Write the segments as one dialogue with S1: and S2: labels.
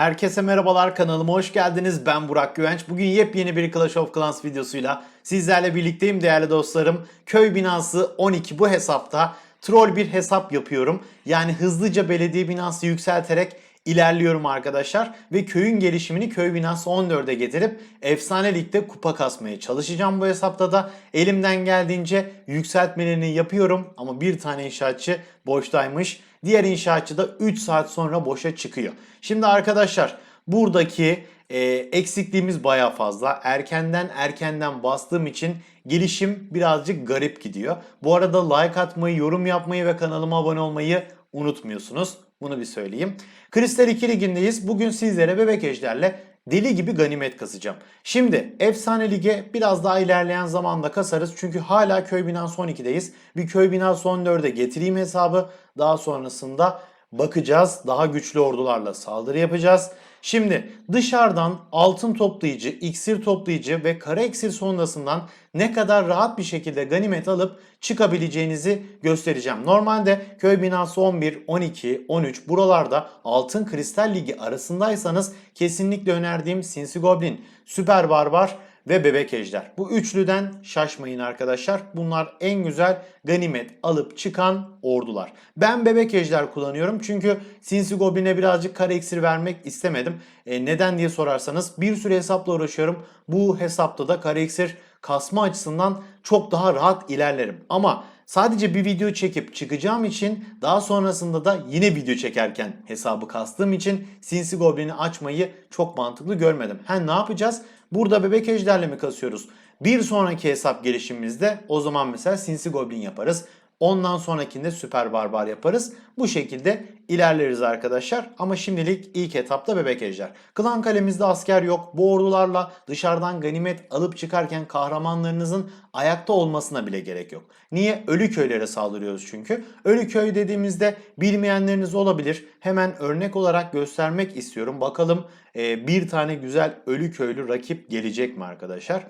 S1: Herkese merhabalar kanalıma hoş geldiniz. Ben Burak Güvenç. Bugün yepyeni bir Clash of Clans videosuyla sizlerle birlikteyim değerli dostlarım. Köy binası 12 bu hesapta troll bir hesap yapıyorum. Yani hızlıca belediye binası yükselterek ilerliyorum arkadaşlar ve köyün gelişimini köy binası 14'e getirip efsane ligde kupa kasmaya çalışacağım bu hesapta da elimden geldiğince yükseltmelerini yapıyorum ama bir tane inşaatçı boştaymış. Diğer inşaatçı da 3 saat sonra boşa çıkıyor. Şimdi arkadaşlar buradaki e, eksikliğimiz baya fazla. Erkenden erkenden bastığım için gelişim birazcık garip gidiyor. Bu arada like atmayı, yorum yapmayı ve kanalıma abone olmayı unutmuyorsunuz. Bunu bir söyleyeyim. Kristal 2 ligindeyiz. Bugün sizlere bebek ejderle deli gibi ganimet kasacağım. Şimdi efsane lige biraz daha ilerleyen zamanda kasarız. Çünkü hala köy binası 12'deyiz. Bir köy binası 14'e getireyim hesabı. Daha sonrasında bakacağız. Daha güçlü ordularla saldırı yapacağız. Şimdi dışarıdan altın toplayıcı, iksir toplayıcı ve kara iksir sondasından ne kadar rahat bir şekilde ganimet alıp çıkabileceğinizi göstereceğim. Normalde köy binası 11, 12, 13 buralarda altın kristal ligi arasındaysanız kesinlikle önerdiğim Sinsi Goblin, Süper Barbar ve Bebek Ejder. Bu üçlüden şaşmayın arkadaşlar. Bunlar en güzel ganimet alıp çıkan ordular. Ben Bebek Ejder kullanıyorum çünkü Sinsi Goblin'e birazcık kara iksir vermek istemedim. E, neden diye sorarsanız bir sürü hesapla uğraşıyorum. Bu hesapta da kara iksir kasma açısından çok daha rahat ilerlerim. Ama sadece bir video çekip çıkacağım için daha sonrasında da yine video çekerken hesabı kastığım için Sinsi Goblin'i açmayı çok mantıklı görmedim. Ha ne yapacağız? Burada bebek ejderle mi kasıyoruz? Bir sonraki hesap gelişimimizde o zaman mesela Sinsi Goblin yaparız. Ondan sonrakinde Süper Barbar yaparız. Bu şekilde ilerleriz arkadaşlar. Ama şimdilik ilk etapta Bebek Ejder. Klan kalemizde asker yok. Bu ordularla dışarıdan ganimet alıp çıkarken kahramanlarınızın ayakta olmasına bile gerek yok. Niye? Ölü köylere saldırıyoruz çünkü. Ölü köy dediğimizde bilmeyenleriniz olabilir. Hemen örnek olarak göstermek istiyorum. Bakalım e, bir tane güzel ölü köylü rakip gelecek mi arkadaşlar?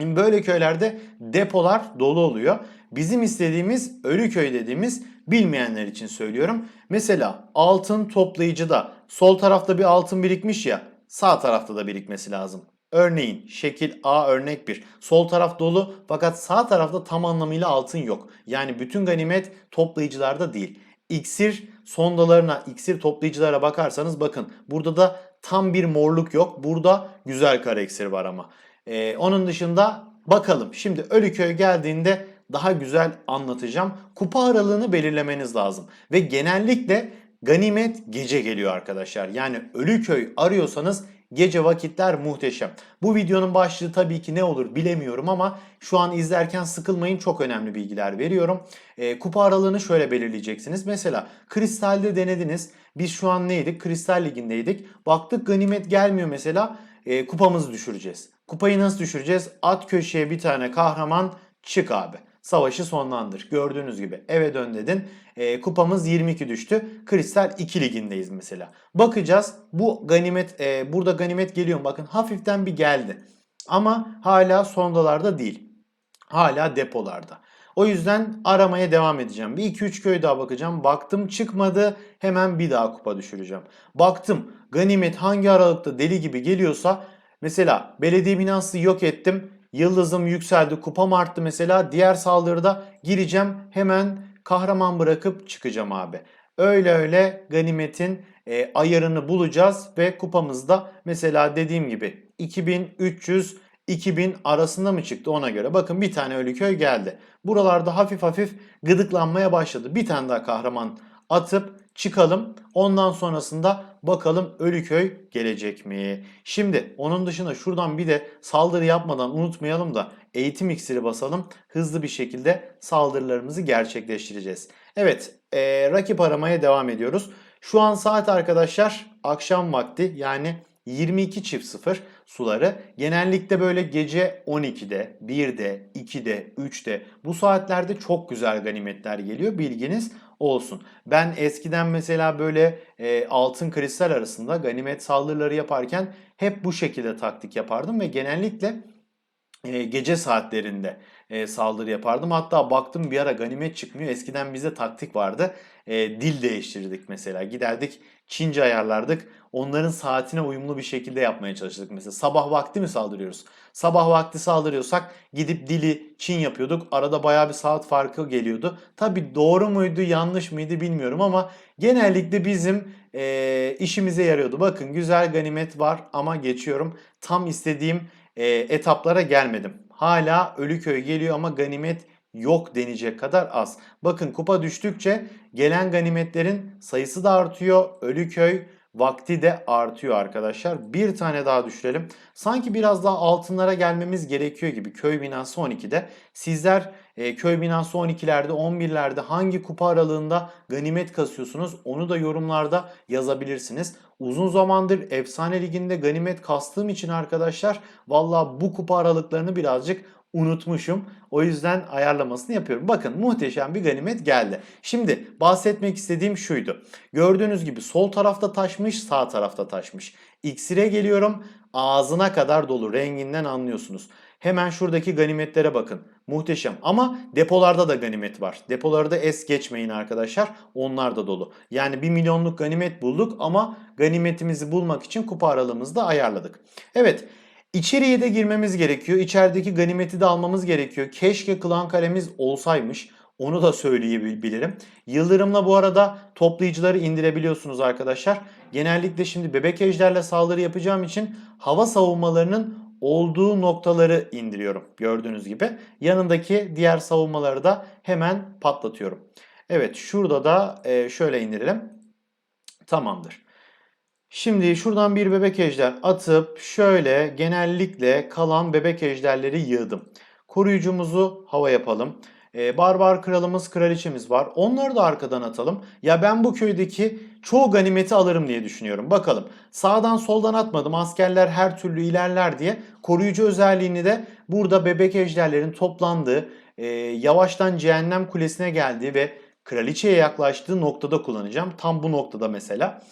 S1: Böyle köylerde depolar dolu oluyor. Bizim istediğimiz ölü köy dediğimiz bilmeyenler için söylüyorum. Mesela altın toplayıcıda sol tarafta bir altın birikmiş ya sağ tarafta da birikmesi lazım. Örneğin şekil A örnek 1. Sol taraf dolu fakat sağ tarafta tam anlamıyla altın yok. Yani bütün ganimet toplayıcılarda değil. İksir sondalarına, iksir toplayıcılara bakarsanız bakın burada da tam bir morluk yok. Burada güzel kara iksir var ama. Ee, onun dışında bakalım. Şimdi Ölüköy geldiğinde daha güzel anlatacağım. Kupa aralığını belirlemeniz lazım. Ve genellikle ganimet gece geliyor arkadaşlar. Yani Ölüköy arıyorsanız gece vakitler muhteşem. Bu videonun başlığı tabii ki ne olur bilemiyorum ama şu an izlerken sıkılmayın çok önemli bilgiler veriyorum. E, kupa aralığını şöyle belirleyeceksiniz. Mesela kristalde denediniz. Biz şu an neydik? Kristal ligindeydik. Baktık ganimet gelmiyor mesela. E, kupamızı düşüreceğiz. Kupayı nasıl düşüreceğiz? At köşeye bir tane kahraman çık abi. Savaşı sonlandır. Gördüğünüz gibi eve dön dedin. E, kupamız 22 düştü. Kristal 2 ligindeyiz mesela. Bakacağız. Bu ganimet e, burada ganimet geliyor? Bakın hafiften bir geldi. Ama hala sondalarda değil. Hala depolarda. O yüzden aramaya devam edeceğim. Bir 2-3 köy daha bakacağım. Baktım çıkmadı. Hemen bir daha kupa düşüreceğim. Baktım ganimet hangi aralıkta deli gibi geliyorsa mesela belediye binası yok ettim. Yıldızım yükseldi, kupam arttı mesela. Diğer saldırıda gireceğim hemen kahraman bırakıp çıkacağım abi. Öyle öyle ganimetin e, ayarını bulacağız ve kupamızda mesela dediğim gibi 2300 2000 arasında mı çıktı ona göre. Bakın bir tane ölü köy geldi. Buralarda hafif hafif gıdıklanmaya başladı. Bir tane daha kahraman atıp çıkalım. Ondan sonrasında bakalım Ölüköy gelecek mi? Şimdi onun dışında şuradan bir de saldırı yapmadan unutmayalım da eğitim iksiri basalım. Hızlı bir şekilde saldırılarımızı gerçekleştireceğiz. Evet ee, rakip aramaya devam ediyoruz. Şu an saat arkadaşlar akşam vakti yani 22 çift 0 suları genellikle böyle gece 12'de, 1'de, 2'de, 3'de bu saatlerde çok güzel ganimetler geliyor bilginiz olsun. Ben eskiden mesela böyle e, altın kristal arasında ganimet saldırıları yaparken hep bu şekilde taktik yapardım ve genellikle e, gece saatlerinde e, saldırı yapardım. Hatta baktım bir ara ganimet çıkmıyor. Eskiden bizde taktik vardı. E, dil değiştirdik mesela. Giderdik Çince ayarlardık. Onların saatine uyumlu bir şekilde yapmaya çalıştık. Mesela sabah vakti mi saldırıyoruz? Sabah vakti saldırıyorsak gidip dili Çin yapıyorduk. Arada bayağı bir saat farkı geliyordu. Tabi doğru muydu yanlış mıydı bilmiyorum ama genellikle bizim e, işimize yarıyordu. Bakın güzel ganimet var ama geçiyorum. Tam istediğim e, etaplara gelmedim. Hala Ölüköy geliyor ama ganimet yok denecek kadar az. Bakın kupa düştükçe gelen ganimetlerin sayısı da artıyor. Ölüköy vakti de artıyor arkadaşlar. Bir tane daha düşürelim. Sanki biraz daha altınlara gelmemiz gerekiyor gibi köy binası 12'de. Sizler e, köy binası 12'lerde 11'lerde hangi kupa aralığında ganimet kasıyorsunuz onu da yorumlarda yazabilirsiniz. Uzun zamandır efsane liginde ganimet kastığım için arkadaşlar valla bu kupa aralıklarını birazcık unutmuşum. O yüzden ayarlamasını yapıyorum. Bakın muhteşem bir ganimet geldi. Şimdi bahsetmek istediğim şuydu. Gördüğünüz gibi sol tarafta taşmış, sağ tarafta taşmış. İksire geliyorum. Ağzına kadar dolu. Renginden anlıyorsunuz. Hemen şuradaki ganimetlere bakın. Muhteşem. Ama depolarda da ganimet var. Depoları da es geçmeyin arkadaşlar. Onlar da dolu. Yani 1 milyonluk ganimet bulduk ama ganimetimizi bulmak için kupa aralığımızı da ayarladık. Evet. İçeriye de girmemiz gerekiyor. İçerideki ganimeti de almamız gerekiyor. Keşke klan kalemiz olsaymış. Onu da söyleyebilirim. Yıldırımla bu arada toplayıcıları indirebiliyorsunuz arkadaşlar. Genellikle şimdi bebek ejderle saldırı yapacağım için hava savunmalarının olduğu noktaları indiriyorum. Gördüğünüz gibi. Yanındaki diğer savunmaları da hemen patlatıyorum. Evet şurada da e, şöyle indirelim. Tamamdır. Şimdi şuradan bir bebek ejder atıp şöyle genellikle kalan bebek ejderleri yığdım. Koruyucumuzu hava yapalım. Ee, barbar kralımız, kraliçemiz var. Onları da arkadan atalım. Ya ben bu köydeki çoğu ganimeti alırım diye düşünüyorum. Bakalım. Sağdan soldan atmadım. Askerler her türlü ilerler diye. Koruyucu özelliğini de burada bebek ejderlerin toplandığı, e, yavaştan cehennem kulesine geldiği ve kraliçeye yaklaştığı noktada kullanacağım. Tam bu noktada mesela.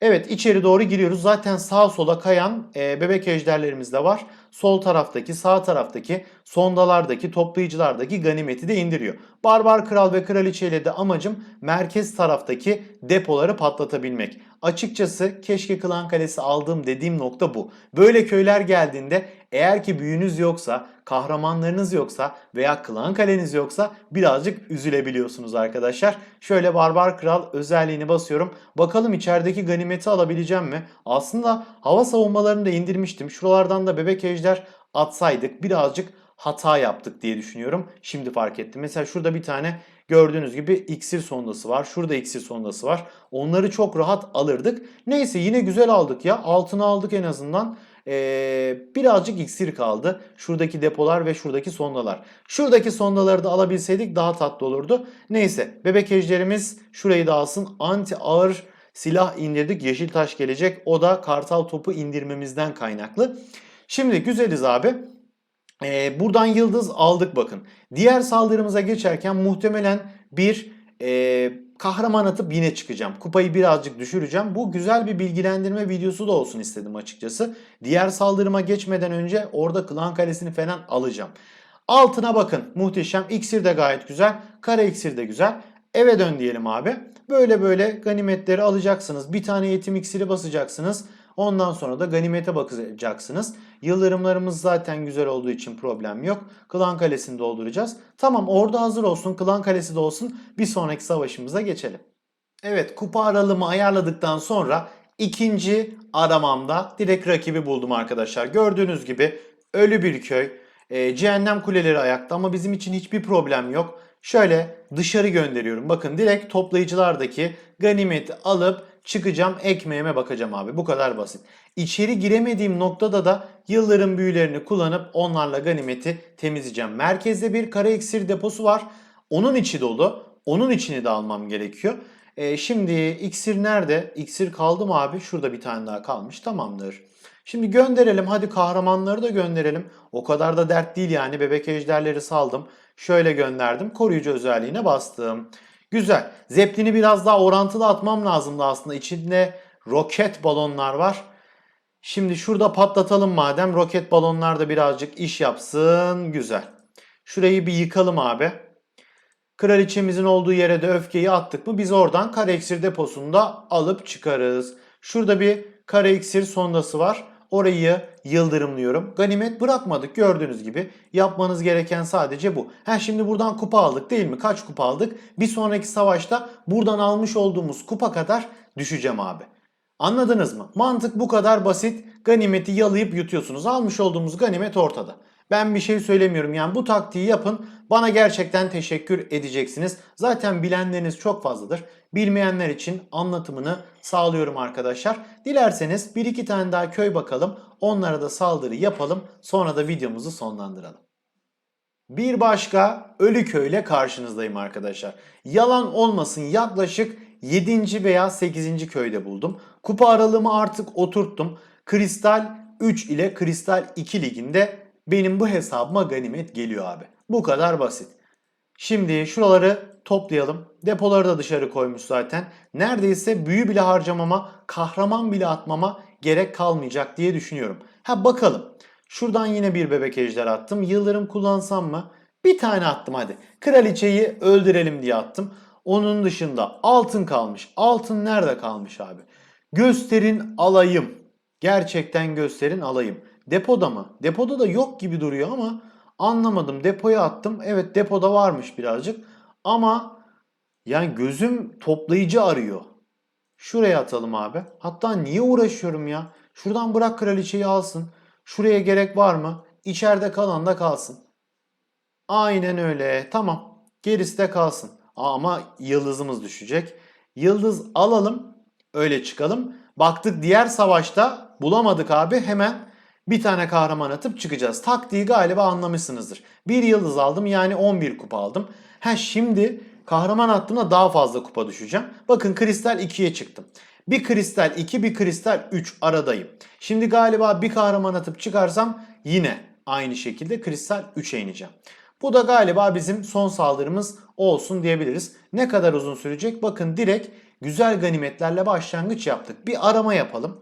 S1: Evet içeri doğru giriyoruz. Zaten sağ sola kayan e, bebek ejderlerimiz de var. Sol taraftaki, sağ taraftaki, sondalardaki, toplayıcılardaki ganimeti de indiriyor. Barbar kral ve kraliçe ile de amacım merkez taraftaki depoları patlatabilmek. Açıkçası keşke Klan Kalesi aldığım dediğim nokta bu. Böyle köyler geldiğinde eğer ki büyünüz yoksa, kahramanlarınız yoksa veya klan kaleniz yoksa birazcık üzülebiliyorsunuz arkadaşlar. Şöyle Barbar Kral özelliğini basıyorum. Bakalım içerideki ganimeti alabileceğim mi? Aslında hava savunmalarını da indirmiştim. Şuralardan da bebek ejder atsaydık birazcık hata yaptık diye düşünüyorum. Şimdi fark ettim. Mesela şurada bir tane gördüğünüz gibi iksir sondası var. Şurada iksir sondası var. Onları çok rahat alırdık. Neyse yine güzel aldık ya. Altını aldık en azından. Ee, birazcık iksir kaldı. Şuradaki depolar ve şuradaki sondalar. Şuradaki sondaları da alabilseydik daha tatlı olurdu. Neyse bebek ejderimiz şurayı da alsın. Anti ağır silah indirdik. Yeşil taş gelecek. O da kartal topu indirmemizden kaynaklı. Şimdi güzeliz abi. Ee, buradan yıldız aldık bakın. Diğer saldırımıza geçerken muhtemelen bir e, kahraman atıp yine çıkacağım. Kupayı birazcık düşüreceğim. Bu güzel bir bilgilendirme videosu da olsun istedim açıkçası. Diğer saldırıma geçmeden önce orada klan kalesini falan alacağım. Altına bakın muhteşem. İksir de gayet güzel. Kara iksir de güzel. Eve dön diyelim abi. Böyle böyle ganimetleri alacaksınız. Bir tane yetim iksiri basacaksınız. Ondan sonra da ganimete bakacaksınız. Yıldırımlarımız zaten güzel olduğu için problem yok. Klan Kalesi'ni dolduracağız. Tamam orada hazır olsun. Klan Kalesi de olsun. Bir sonraki savaşımıza geçelim. Evet kupa aralığımı ayarladıktan sonra ikinci aramamda direkt rakibi buldum arkadaşlar. Gördüğünüz gibi ölü bir köy. E, cehennem kuleleri ayakta ama bizim için hiçbir problem yok. Şöyle dışarı gönderiyorum. Bakın direkt toplayıcılardaki ganimeti alıp çıkacağım ekmeğime bakacağım abi. Bu kadar basit. İçeri giremediğim noktada da yılların büyülerini kullanıp onlarla ganimeti temizleyeceğim. Merkezde bir kara iksir deposu var. Onun içi dolu. Onun içini de almam gerekiyor. E, şimdi iksir nerede? İksir kaldı mı abi? Şurada bir tane daha kalmış. Tamamdır. Şimdi gönderelim. Hadi kahramanları da gönderelim. O kadar da dert değil yani. Bebek ejderleri saldım. Şöyle gönderdim. Koruyucu özelliğine bastım. Güzel. Zeplin'i biraz daha orantılı atmam lazımdı aslında. İçinde roket balonlar var. Şimdi şurada patlatalım madem. Roket balonlar da birazcık iş yapsın. Güzel. Şurayı bir yıkalım abi. Kraliçemizin olduğu yere de öfkeyi attık mı biz oradan kare iksir deposunda alıp çıkarız. Şurada bir kare iksir sondası var. Orayı yıldırımlıyorum. Ganimet bırakmadık gördüğünüz gibi. Yapmanız gereken sadece bu. Ha şimdi buradan kupa aldık değil mi? Kaç kupa aldık? Bir sonraki savaşta buradan almış olduğumuz kupa kadar düşeceğim abi. Anladınız mı? Mantık bu kadar basit. Ganimeti yalayıp yutuyorsunuz. Almış olduğumuz ganimet ortada. Ben bir şey söylemiyorum. Yani bu taktiği yapın. Bana gerçekten teşekkür edeceksiniz. Zaten bilenleriniz çok fazladır. Bilmeyenler için anlatımını sağlıyorum arkadaşlar. Dilerseniz bir iki tane daha köy bakalım. Onlara da saldırı yapalım. Sonra da videomuzu sonlandıralım. Bir başka ölü köyle karşınızdayım arkadaşlar. Yalan olmasın yaklaşık 7. veya 8. köyde buldum. Kupa aralığımı artık oturttum. Kristal 3 ile Kristal 2 liginde benim bu hesabıma ganimet geliyor abi. Bu kadar basit. Şimdi şuraları toplayalım. Depoları da dışarı koymuş zaten. Neredeyse büyü bile harcamama, kahraman bile atmama gerek kalmayacak diye düşünüyorum. Ha bakalım. Şuradan yine bir bebek ejder attım. Yıldırım kullansam mı? Bir tane attım hadi. Kraliçeyi öldürelim diye attım. Onun dışında altın kalmış. Altın nerede kalmış abi? Gösterin alayım. Gerçekten gösterin alayım. Depoda mı? Depoda da yok gibi duruyor ama anlamadım. Depoya attım. Evet depoda varmış birazcık. Ama yani gözüm toplayıcı arıyor. Şuraya atalım abi. Hatta niye uğraşıyorum ya? Şuradan bırak kraliçeyi alsın. Şuraya gerek var mı? İçeride kalan da kalsın. Aynen öyle. Tamam. Gerisi de kalsın. Ama yıldızımız düşecek. Yıldız alalım. Öyle çıkalım. Baktık diğer savaşta bulamadık abi. Hemen bir tane kahraman atıp çıkacağız. Taktiği galiba anlamışsınızdır. Bir yıldız aldım yani 11 kupa aldım. Ha şimdi kahraman attığımda daha fazla kupa düşeceğim. Bakın kristal 2'ye çıktım. Bir kristal 2 bir kristal 3 aradayım. Şimdi galiba bir kahraman atıp çıkarsam yine aynı şekilde kristal 3'e ineceğim. Bu da galiba bizim son saldırımız olsun diyebiliriz. Ne kadar uzun sürecek? Bakın direkt güzel ganimetlerle başlangıç yaptık. Bir arama yapalım.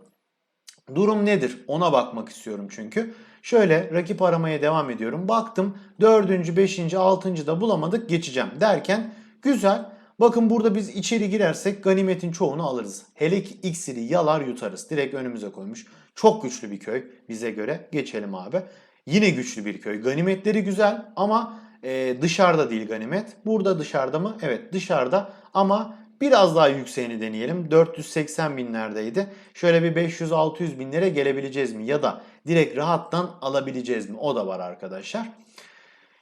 S1: Durum nedir? Ona bakmak istiyorum çünkü. Şöyle rakip aramaya devam ediyorum. Baktım 4. 5. 6. da bulamadık geçeceğim derken güzel. Bakın burada biz içeri girersek ganimetin çoğunu alırız. Hele ki iksiri yalar yutarız. Direkt önümüze koymuş. Çok güçlü bir köy bize göre. Geçelim abi. Yine güçlü bir köy. Ganimetleri güzel ama e, dışarıda değil ganimet. Burada dışarıda mı? Evet dışarıda ama biraz daha yükseğini deneyelim. 480 binlerdeydi. Şöyle bir 500-600 binlere gelebileceğiz mi? Ya da direkt rahattan alabileceğiz mi? O da var arkadaşlar.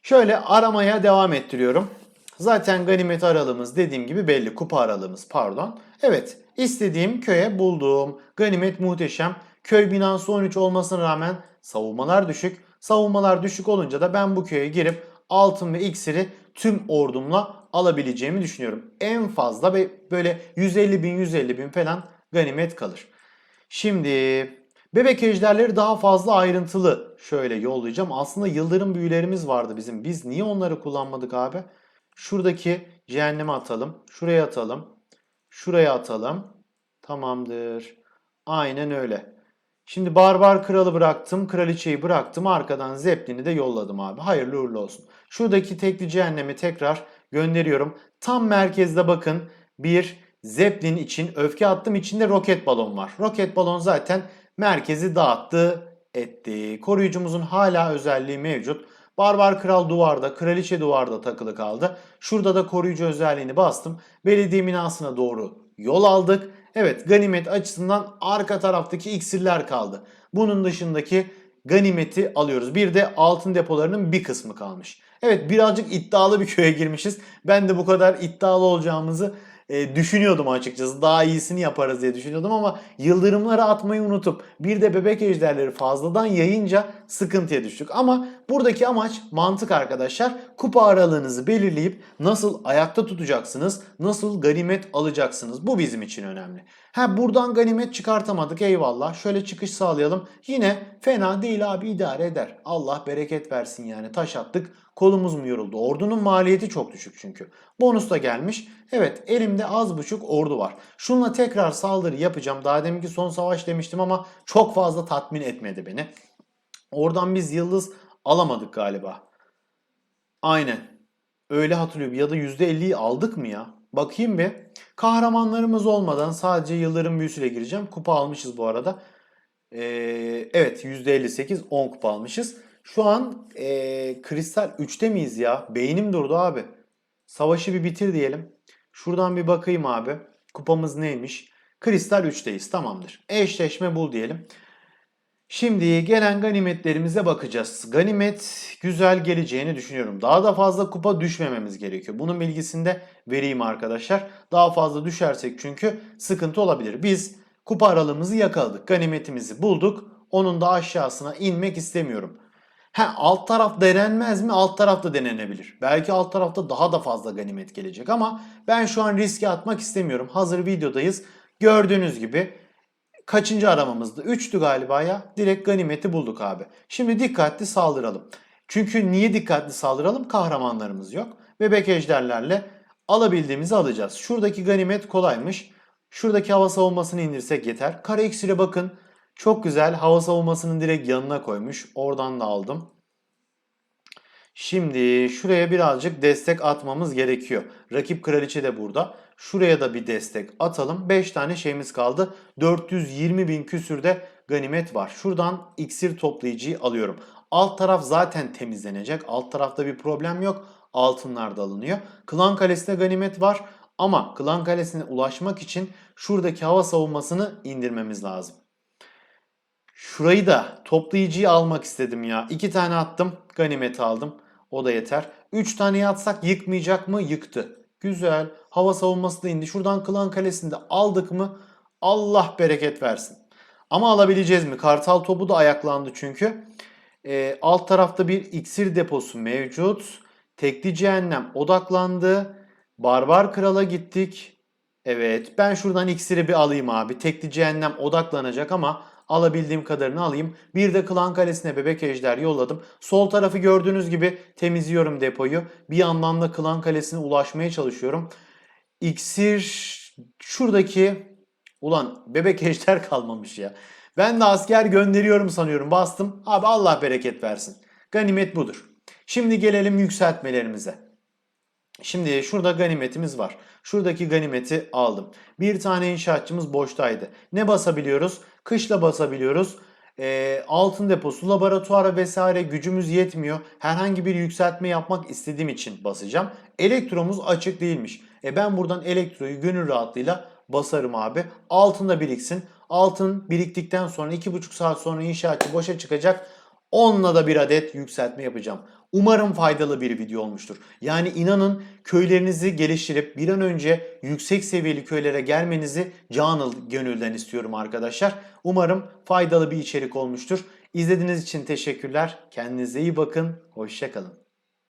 S1: Şöyle aramaya devam ettiriyorum. Zaten ganimet aralığımız dediğim gibi belli. Kupa aralığımız pardon. Evet istediğim köye buldum. Ganimet muhteşem. Köy binası 13 olmasına rağmen savunmalar düşük. Savunmalar düşük olunca da ben bu köye girip altın ve iksiri tüm ordumla alabileceğimi düşünüyorum. En fazla böyle 150 bin 150 bin falan ganimet kalır. Şimdi bebek ejderleri daha fazla ayrıntılı şöyle yollayacağım. Aslında yıldırım büyülerimiz vardı bizim. Biz niye onları kullanmadık abi? Şuradaki cehenneme atalım. Şuraya atalım. Şuraya atalım. Tamamdır. Aynen öyle. Şimdi barbar kralı bıraktım. Kraliçeyi bıraktım. Arkadan Zeppelin'i de yolladım abi. Hayırlı uğurlu olsun. Şuradaki tekli cehennemi tekrar gönderiyorum. Tam merkezde bakın bir Zeppelin için öfke attım. İçinde roket balon var. Roket balon zaten merkezi dağıttı etti. Koruyucumuzun hala özelliği mevcut. Barbar kral duvarda, kraliçe duvarda takılı kaldı. Şurada da koruyucu özelliğini bastım. Belediye binasına doğru yol aldık. Evet ganimet açısından arka taraftaki iksirler kaldı. Bunun dışındaki ganimeti alıyoruz. Bir de altın depolarının bir kısmı kalmış. Evet birazcık iddialı bir köye girmişiz. Ben de bu kadar iddialı olacağımızı e, düşünüyordum açıkçası. Daha iyisini yaparız diye düşünüyordum ama yıldırımları atmayı unutup bir de bebek ejderleri fazladan yayınca sıkıntıya düştük. Ama buradaki amaç mantık arkadaşlar. Kupa aralığınızı belirleyip nasıl ayakta tutacaksınız, nasıl ganimet alacaksınız. Bu bizim için önemli. Ha buradan ganimet çıkartamadık eyvallah. Şöyle çıkış sağlayalım. Yine fena değil abi idare eder. Allah bereket versin yani. Taş attık. Kolumuz mu yoruldu? Ordunun maliyeti çok düşük çünkü. Bonus da gelmiş. Evet elimde az buçuk ordu var. Şunla tekrar saldırı yapacağım. Daha deminki son savaş demiştim ama çok fazla tatmin etmedi beni. Oradan biz yıldız alamadık galiba. Aynen. Öyle hatırlıyorum. Ya da %50'yi aldık mı ya? Bakayım bir. Kahramanlarımız olmadan sadece yılların büyüsüyle gireceğim. Kupa almışız bu arada. Ee, evet %58 10 kupa almışız. Şu an ee, Kristal 3'te miyiz ya? Beynim durdu abi. Savaşı bir bitir diyelim. Şuradan bir bakayım abi. Kupamız neymiş? Kristal 3'teyiz. Tamamdır. Eşleşme bul diyelim. Şimdi gelen ganimetlerimize bakacağız. Ganimet güzel geleceğini düşünüyorum. Daha da fazla kupa düşmememiz gerekiyor. Bunun bilgisini de vereyim arkadaşlar. Daha fazla düşersek çünkü sıkıntı olabilir. Biz kupa aralığımızı yakaladık. Ganimetimizi bulduk. Onun da aşağısına inmek istemiyorum. Ha alt taraf denenmez mi? Alt taraf da denenebilir. Belki alt tarafta daha da fazla ganimet gelecek ama ben şu an riske atmak istemiyorum. Hazır videodayız. Gördüğünüz gibi kaçıncı aramamızdı? 3'tü galiba ya. Direkt ganimeti bulduk abi. Şimdi dikkatli saldıralım. Çünkü niye dikkatli saldıralım? Kahramanlarımız yok. Bebek ejderlerle alabildiğimizi alacağız. Şuradaki ganimet kolaymış. Şuradaki hava savunmasını indirsek yeter. Kara iksire bakın. Çok güzel. Hava savunmasının direkt yanına koymuş. Oradan da aldım. Şimdi şuraya birazcık destek atmamız gerekiyor. Rakip kraliçe de burada. Şuraya da bir destek atalım. 5 tane şeyimiz kaldı. 420 bin küsürde ganimet var. Şuradan iksir toplayıcıyı alıyorum. Alt taraf zaten temizlenecek. Alt tarafta bir problem yok. Altınlar da alınıyor. Klan Kalesi'ne ganimet var. Ama Klan Kalesi'ne ulaşmak için şuradaki hava savunmasını indirmemiz lazım. Şurayı da toplayıcıyı almak istedim ya. İki tane attım. Ganimeti aldım. O da yeter. Üç tane atsak yıkmayacak mı? Yıktı. Güzel. Hava savunması da indi. Şuradan Klan Kalesi'nde aldık mı? Allah bereket versin. Ama alabileceğiz mi? Kartal topu da ayaklandı çünkü. Ee, alt tarafta bir iksir deposu mevcut. Tekli cehennem odaklandı. Barbar krala gittik. Evet ben şuradan iksiri bir alayım abi. Tekli cehennem odaklanacak ama alabildiğim kadarını alayım. Bir de Klan Kalesi'ne bebek ejder yolladım. Sol tarafı gördüğünüz gibi temizliyorum depoyu. Bir yandan da Klan Kalesi'ne ulaşmaya çalışıyorum. İksir şuradaki ulan bebek ejder kalmamış ya. Ben de asker gönderiyorum sanıyorum. Bastım. Abi Allah bereket versin. Ganimet budur. Şimdi gelelim yükseltmelerimize. Şimdi şurada ganimetimiz var. Şuradaki ganimeti aldım. Bir tane inşaatçımız boştaydı. Ne basabiliyoruz? Kışla basabiliyoruz. Ee, altın deposu, laboratuvara vesaire gücümüz yetmiyor. Herhangi bir yükseltme yapmak istediğim için basacağım. Elektromuz açık değilmiş. E ben buradan elektroyu gönül rahatlığıyla basarım abi. Altın da biriksin. Altın biriktikten sonra 2,5 saat sonra inşaatçı boşa çıkacak. Onunla da bir adet yükseltme yapacağım. Umarım faydalı bir video olmuştur. Yani inanın köylerinizi geliştirip bir an önce yüksek seviyeli köylere gelmenizi canı gönülden istiyorum arkadaşlar. Umarım faydalı bir içerik olmuştur. İzlediğiniz için teşekkürler. Kendinize iyi bakın. Hoşçakalın.